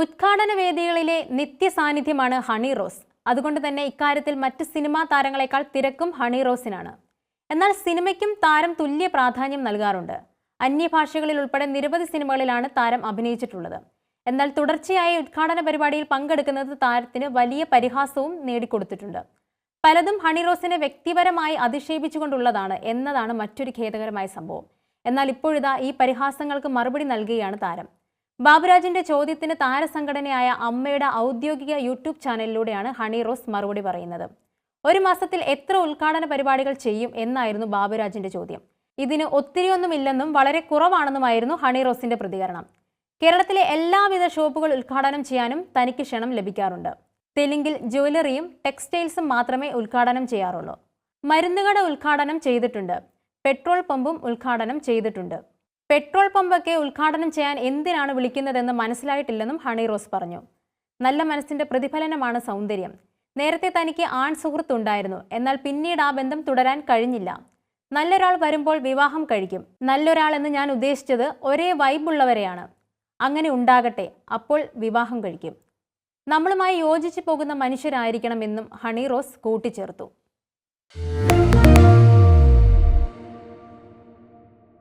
ഉദ്ഘാടന വേദികളിലെ നിത്യ സാന്നിധ്യമാണ് ഹണി റോസ്. അതുകൊണ്ട് തന്നെ ഇക്കാര്യത്തിൽ മറ്റ് സിനിമാ താരങ്ങളെക്കാൾ തിരക്കും ഹണി റോസിനാണ്. എന്നാൽ സിനിമയ്ക്കും താരം തുല്യ പ്രാധാന്യം നൽകാറുണ്ട്. അന്യഭാഷകളിൽ ഉൾപ്പെടെ നിരവധി സിനിമകളിലാണ് താരം അഭിനയിച്ചിട്ടുള്ളത്. എന്നാൽ തുടർച്ചയായ ഉദ്ഘാടന പരിപാടിയിൽ പങ്കെടുക്കുന്നത് താരത്തിന് വലിയ പരിഹാസവും നേടിക്കൊടുത്തിട്ടുണ്ട്. പലതും ഹണി റോസിനെ വ്യക്തിപരമായി അധിക്ഷേപിച്ചുകൊണ്ടുള്ളതാണ് എന്നതാണ് മറ്റൊരു ഖേദകരമായ സംഭവം. എന്നാൽ ഇപ്പോഴിതാ ഈ പരിഹാസങ്ങൾക്ക് മറുപടി നൽകുകയാണ് താരം. ബാബുരാജിന്റെ ചോദ്യത്തിന് താരസംഘടനയായ അമ്മയുടെ ഔദ്യോഗിക യൂട്യൂബ് ചാനലിലൂടെയാണ് ഹണി റോസ് മറുപടി പറയുന്നത്. ഒരു മാസത്തിൽ എത്ര ഉദ്ഘാടന പരിപാടികൾ ചെയ്യും എന്നായിരുന്നു ബാബുരാജിന്റെ ചോദ്യം. ഇതിന് ഒത്തിരിയൊന്നുമില്ലെന്നും വളരെ കുറവാണെന്നുമായിരുന്നു ഹണി റോസിന്റെ പ്രതികരണം. കേരളത്തിലെ എല്ലാവിധ ഷോപ്പുകൾ ഉദ്ഘാടനം ചെയ്യാനും തനിക്ക് ക്ഷണം ലഭിക്കാറുണ്ട്. തെലുങ്കിൽ ജ്വല്ലറിയും ടെക്സ്റ്റൈൽസും മാത്രമേ ഉദ്ഘാടനം ചെയ്യാറുള്ളൂ. മരുന്നുകട ഉദ്ഘാടനം ചെയ്തിട്ടുണ്ട്. പെട്രോൾ പമ്പും ഉദ്ഘാടനം ചെയ്തിട്ടുണ്ട്. പെട്രോൾ പമ്പൊക്കെ ഉദ്ഘാടനം ചെയ്യാൻ എന്തിനാണ് വിളിക്കുന്നതെന്ന് മനസ്സിലായിട്ടില്ലെന്നും ഹണി റോസ് പറഞ്ഞു. നല്ല മനസ്സിന്റെ പ്രതിഫലനമാണ് സൗന്ദര്യം. നേരത്തെ തനിക്ക് ആൺ സുഹൃത്തുണ്ടായിരുന്നു. എന്നാൽ പിന്നീട് ആ ബന്ധം തുടരാൻ കഴിഞ്ഞില്ല. നല്ലൊരാൾ വരുമ്പോൾ വിവാഹം കഴിക്കും. നല്ലൊരാൾ എന്ന് ഞാൻ ഉദ്ദേശിച്ചത് ഒരേ വൈബുള്ളവരെയാണ് അങ്ങനെ ഉണ്ടാകട്ടെ അപ്പോൾ വിവാഹം കഴിക്കും. നമ്മളുമായി യോജിച്ചു പോകുന്ന മനുഷ്യരായിരിക്കണമെന്നും ഹണി റോസ് കൂട്ടിച്ചേർത്തു.